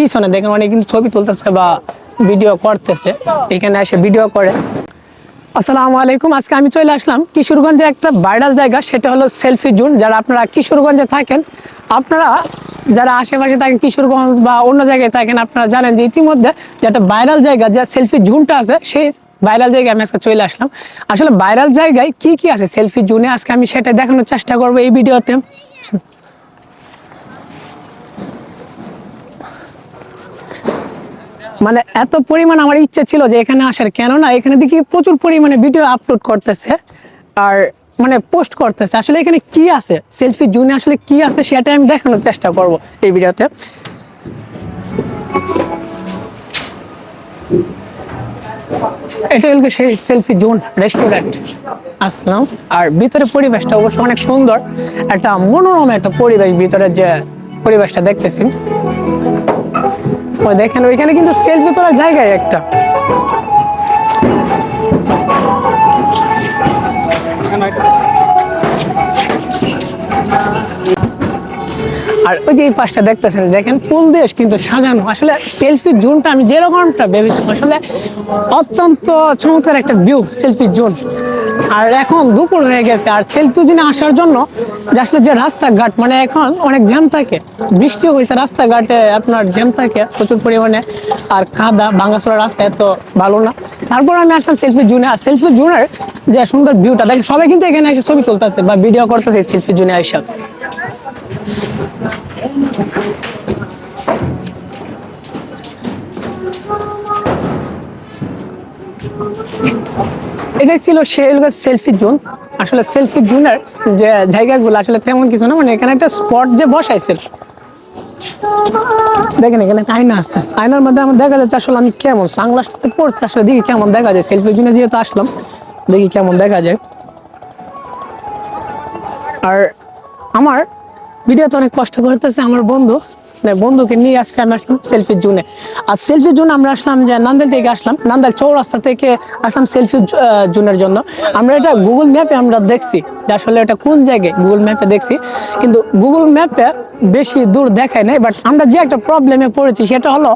পিছনে দেখেন অনেক কিন্তু ছবি তুলতেছে বা ভিডিও করতেছে, এখানে এসে ভিডিও করে। আসসালামু আলাইকুম, আজকে আমি চলে আসলাম কিশোরগঞ্জে একটা ভাইরাল জায়গা, সেটা হলো সেলফি জোন যারা আপনারা কিশোরগঞ্জে থাকেন, আপনারা যারা আশেপাশে থাকেন, কিশোরগঞ্জ বা অন্য জায়গায় থাকেন, আপনারা জানেন যে ইতিমধ্যে যে একটা ভাইরাল জায়গা, যে সেলফি জোনটা আছে, সেই ভাইরাল জায়গায় আমি আজকে চলে আসলাম। আসলে ভাইরাল জায়গায় কি কি আছে সেলফি জোনে আজকে আমি সেটা দেখানোর চেষ্টা করব এই ভিডিওতে। মানে এত পরিমাণ আমার ইচ্ছে ছিল যে এখানে আসার। কেননা এখানে দেখি প্রচুর পরিমাণে ভিডিও আপলোড করতেছে আর মানে পোস্ট করতেছে। আসলে এখানে কি আছে? সেলফি জুনে আসলে কি আছে সেটা আমি দেখানোর চেষ্টা করব এই ভিডিওতে এটা হলো সেই সেলফি জোন রেস্টুরেন্ট আসলাম। আর ভিতরে পরিবেশটা অবশ্য অনেক সুন্দর। একটা মনোরম একটা পরিবেশ ভিতরে যে পরিবেশটা দেখতেছি। ওই দেখেন ওইখানে কিন্তু সেলফি তোলার জায়গায় একটা। আর ওই যে এই পাশটা দেখতেছেন, দেখেন ফুল দেশ কিন্তু সাজানো। আসলে সেলফি জোনটা আমি যেরকমটা ভেবেছিলাম, আসলে অত্যন্ত চমৎকার একটা ভিউ সেলফি জোন আর এখন দুপুর হয়ে গেছে, আর সেলফি জোনে আসার জন্য আসলে যে রাস্তাঘাট মানে এখন অনেক জ্যাম থাকে। বৃষ্টি হয়েছে, রাস্তাঘাটে আপনার জ্যাম থাকে প্রচুর পরিমাণে। আর কাদা, ভাঙাচোরা রাস্তা এত ভালো না। তারপর আমি আসলাম সেলফি জোনে আর সেলফি জোনের যে সুন্দর ভিউটা দেখেন সবাই কিন্তু এখানে এসে ছবি তুলতেছে বা ভিডিও করতেছে সেলফি জোনে এসে এটাই ছিল সেলফি জোন আসলে সেলফি জোনের যে জায়গাগুলো আসলে তেমন কিছু না মানে এখানে একটা স্পট যে বসাইছিল। দেখেন এখানে একটা আয়না আসছে আয়নার মধ্যে আমার দেখা যাচ্ছে আসলে আমি কেমন সানগ্লাসটা পড়ছে আসলে দেখি কেমন দেখা যায়। সেলফি জোনে যেহেতু আসলাম, দেখি কেমন দেখা যায়। আর আমার ভিডিওতে অনেক কষ্ট করতেছে আমার বন্ধু। বন্ধুকে নিয়ে আজকে আমি আসলাম সেলফি জোনে আর সেলফি জোন আমরা আসলাম যে নান্দেল থেকে আসলাম। নান্দেল চৌরাস্তা থেকে আসলাম সেলফি জোনের জন্য। আমরা এটা গুগল ম্যাপে আমরা দেখছি আসলে এটা কোন জায়গায় গুগল ম্যাপে দেখছি। কিন্তু গুগল ম্যাপে বেশি দূর দেখায় নাই বাট আমরা যে একটা প্রবলেমে পড়েছি সেটা হলো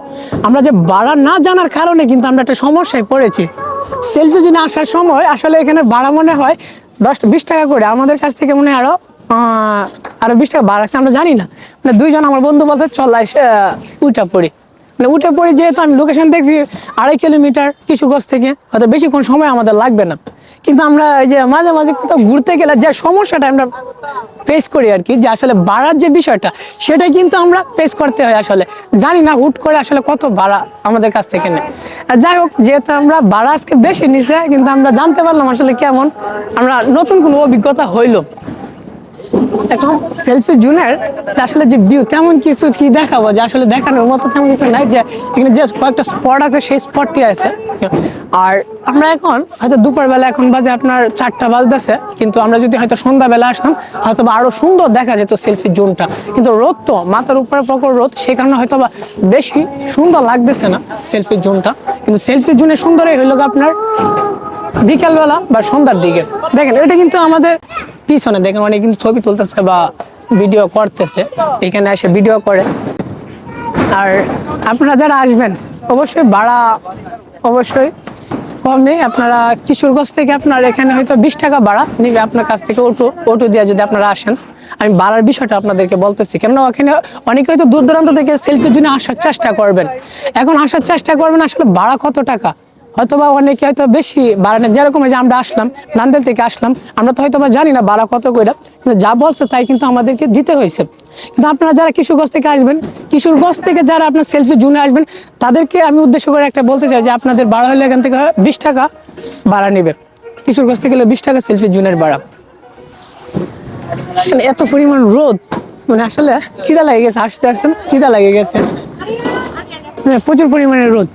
আমরা যে ভাড়া না জানার কারণে কিন্তু আমরা একটা সমস্যায় পড়েছি। সেলফি জোনে আসার সময় আসলে এখানে ভাড়া মনে হয় দশ বিশ টাকা করে। আমাদের কাছ থেকে মনে হয় আরও আহ, আরও বিশ টাকা বাড়াচ্ছে আমরা জানি না। মানে দুইজন আমার বন্ধু বলতে চল উঠা পড়ি। মানে উঠে পড়ি যেহেতু আমি লোকেশন দেখছি আড়াই কিলোমিটার কিশোরগঞ্জ থেকে, হয়তো বেশিক্ষণ সময় আমাদের লাগবে না। কিন্তু আমরা এই যে মাঝে মাঝে কোথাও ঘুরতে গেলে যে সমস্যাটা আমরা ফেস করি আর কি, যে আসলে ভাড়ার যে বিষয়টা সেটাই কিন্তু আমরা ফেস করতে হয় আসলে। জানি না হুট করে আসলে কত ভাড়া আমাদের কাছ থেকে নেয়। আর যাই হোক, যেহেতু আমরা ভাড়া আজকে বেশি নিছে, কিন্তু আমরা জানতে পারলাম আসলে কেমন, আমরা নতুন কোনো অভিজ্ঞতা হইল। এখন সেলফি আসলে যে ভিউ তেমন কিছু কি দেখাবো? যে আসলে দেখানোর মতো তেমন কিছু নাই যে এখানে যে কয়েকটা স্পট আছে, সেই স্পটটি আছে। আর আমরা এখন হয়তো দুপুরবেলা এখন বাজে আপনার চারটা বাজতেছে, কিন্তু আমরা যদি হয়তো সন্ধ্যাবেলা আসতাম হয়তো বা আরও সুন্দর দেখা যেত সেলফি জোনটা। কিন্তু রোদ তো, মাথার উপরে প্রকর রোদ, সেই কারণে হয়তো বা বেশি সুন্দর লাগতেছে না সেলফি জোনটা। কিন্তু সেলফি জোনে সুন্দরই হইল আপনার বিকালবেলা বা সন্ধ্যার দিকে। দেখেন, এটা কিন্তু আমাদের পিছনে দেখেন অনেক কিন্তু ছবি তুলতেছে বা ভিডিও করতেছে। এখানে এসে ভিডিও করে। আর আপনারা যারা আসবেন, অবশ্যই ভাড়া, অবশ্যই কমে আপনারা কিশোর কিশোরগঞ্জ থেকে আপনার এখানে হয়তো বিশ টাকা ভাড়া নিবে আপনার কাছ থেকে অটো অটো দিয়ে যদি আপনারা আসেন। আমি ভাড়ার বিষয়টা আপনাদেরকে বলতেছি। কেননা ওখানে অনেকে হয়তো দূর দূরান্ত থেকে সেলফির জন্য আসার চেষ্টা করবেন। এখন আসার চেষ্টা করবেন আসলে ভাড়া কত টাকা? হয়তো বা অনেকে হয়তো বেশি ভাড়া যেরকম যে আমরা আসলাম, নান্দেল থেকে আসলাম, আমরা তো হয়তো বা জানি না ভাড়া কত করে কিন্তু যা বলছে তাই কিন্তু আমাদেরকে দিতে হয়েছে। কিন্তু আপনারা যারা কিশোরগঞ্জ থেকে আসবেন কিশোরগঞ্জ থেকে যারা আপনার সেলফি জুনে আসবেন, তাদেরকে আমি উদ্দেশ্য করে একটা বলতে চাই যে আপনাদের ভাড়া হলে এখান থেকে বিশ টাকা ভাড়া নেবে। কিশোরগঞ্জ থেকে গেলে বিশ টাকা সেলফি জুনের ভাড়া মানে এত পরিমাণ রোদ মানে আসলে খিদা লেগে গেছে, আসতে আসতে খিদা লেগে গেছে। মানে প্রচুর পরিমাণে রোদ।